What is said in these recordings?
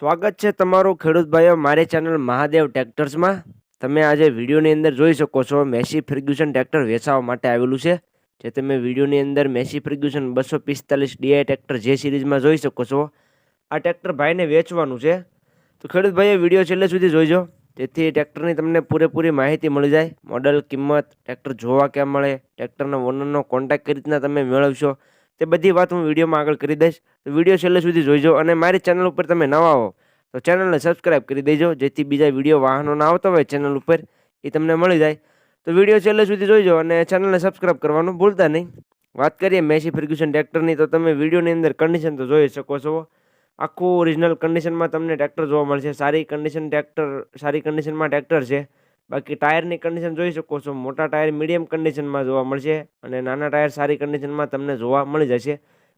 સ્વાગત છે તમારું ખેડૂત ભાઈઓ મારી ચેનલ મહાદેવ ટ્રેક્ટર્સમાં તમે આજે વિડીયોની અંદર જોઈ શકો છો મેસી ફર્ગ્યુસન ટ્રેક્ટર વેચાવા માટે આવેલું છે. જે તમે વિડીયોની અંદર મેસી ફર્ગ્યુસન બસો પિસ્તાલીસ ડીઆઈ ટ્રેક્ટર જે સિરીઝમાં જોઈ શકો છો. આ ટ્રેક્ટર ભાઈને વેચવાનું છે. તો ખેડૂત ભાઈએ વીડિયો છેલ્લે સુધી જોઈજો. જેથી ટ્રેક્ટરની તમને પૂરેપૂરી માહિતી મળી જાય. મોડલ, કિંમત ટ્રેક્ટર જોવા ક્યાં મળે ટ્રેક્ટરના ઓનરનો કોન્ટેક્ટ કઈ રીતના તમે મેળવશો તે બધી વાત હું વિડીયોમાં આગળ કરી દઈશ. તો વીડિયો છેલ્લે સુધી જોઈજો અને મારી ચેનલ ઉપર તમે નવા હો, તો ચેનલને સબસ્ક્રાઇબ કરી દેજો, જેથી બીજા વીડિયો વાહનોના આવતા હોય ચેનલ ઉપર, એ તમને મળી જાય. તો વીડિયો છેલ્લે સુધી જોઈજો અને ચેનલને સબસ્ક્રાઇબ કરવાનું ભૂલતા નહીં. વાત કરીએ મેસી ફર્ગ્યુસન ટ્રેક્ટરની, તો તમે વિડીયોની અંદર કન્ડિશન તો જોઈ શકો છો. આખું ઓરિજિનલ કન્ડિશનમાં તમને ટ્રેક્ટર જોવા મળશે. સારી કન્ડિશન ટ્રેક્ટર, સારી કન્ડિશનમાં ટ્રેક્ટર છે. બાકી ટાયરની કન્ડિશન જોઈ શકો છો. મોટા ટાયર મીડિયમ કન્ડિશનમાં જોવા મળશે અને નાના ટાયર સારી કન્ડિશનમાં તમને જોવા મળી જશે.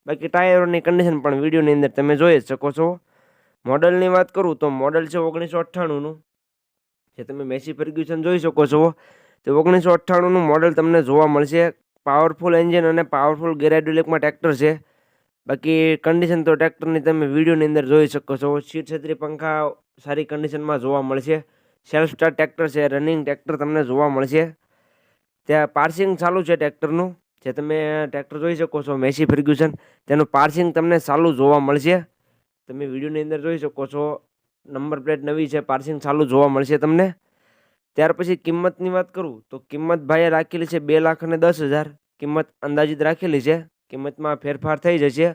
બાકી ટાયરોની કન્ડિશન પણ વિડીયોની અંદર તમે જોઈ શકો છો. મોડલની વાત કરું તો મોડલ છે ઓગણીસો અઠ્ઠાણુંનું જે તમે મેસી ફર્ગ્યુસન જોઈ શકો છો. તો ઓગણીસો અઠ્ઠાણુંનું મોડલ તમને જોવા મળશે. પાવરફુલ એન્જિન અને પાવરફુલ ગેરાડ્યુલિકમાં ટ્રેક્ટર છે. બાકી કન્ડિશન તો ટ્રેક્ટરની તમે વિડીયોની અંદર જોઈ શકો છો. સીટ છત્રી પંખા સારી કન્ડિશનમાં જોવા મળશે. સેલ્ફ સ્ટાર્ટ ટ્રેક્ટર છે રનિંગ ટ્રેક્ટર તમને જોવા મળશે. ત્યાં પાર્સિંગ ચાલુ છે ટ્રેક્ટરનું જે તમે ટ્રેક્ટર જોઈ શકો છો મેસી ફર્ગ્યુસન તેનું પાર્સિંગ તમને ચાલુ જોવા મળશે. તમે વિડીયોની અંદર જોઈ શકો છો નંબર પ્લેટ નવી છે પાર્સિંગ ચાલુ જોવા મળશે તમને. ત્યાર પછી કિંમતની વાત કરું, તો કિંમત ભાઈએ રાખેલી છે બે લાખ અને દસ હજાર. કિંમત અંદાજિત રાખેલી છે. કિંમતમાં ફેરફાર થઈ જશે.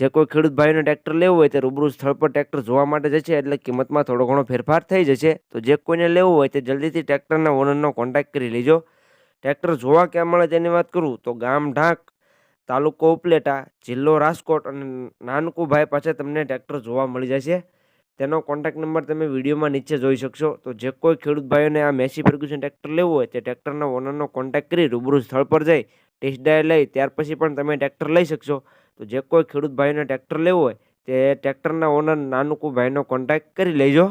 જે કોઈ ખેડૂત ભાઈનો ટ્રેક્ટર લેવું હોય તે રૂબરૂ સ્થળ પર ટ્રેક્ટર જોવા માટે જશે એટલે કિંમતમાં થોડો ઘણો ફેરફાર થઈ જશે. તો જે કોઈને લેવું હોય તે જલ્દીથી ટ્રેક્ટરના ઓનરનો કોન્ટેક્ટ કરી લેજો. ટ્રેક્ટર જોવા ક્યાં મળે તેની વાત કરું તો ગામ ઢાંક, તાલુકો ઉપલેટા, જિલ્લો રાજકોટ અને નાનકુભાઈ પાસે તમને ટ્રેક્ટર જોવા મળી જશે. તેનો કોન્ટેક્ટ નંબર તમે વિડીયોમાં નીચે જોઈ શકશો. તો જે કોઈ ખેડૂત ભાઈઓને આ મેસી ફર્ગ્યુસન ટ્રેક્ટર લેવું હોય તે ટ્રેક્ટરના ઓનરનો કોન્ટેક્ટ કરી રૂબરૂ સ્થળ પર જઈ, ટેસ્ટ ડ્રાઈવ લઈ, ત્યાર પછી પણ તમે ટ્રેક્ટર લઈ શકશો. તો જે કોઈ ખેડૂત ભાઈને ટ્રેક્ટર લેવું હોય તે ટ્રેક્ટરના ઓનર નાનુકુ ભાઈનો કોન્ટેક્ટ કરી લેજો.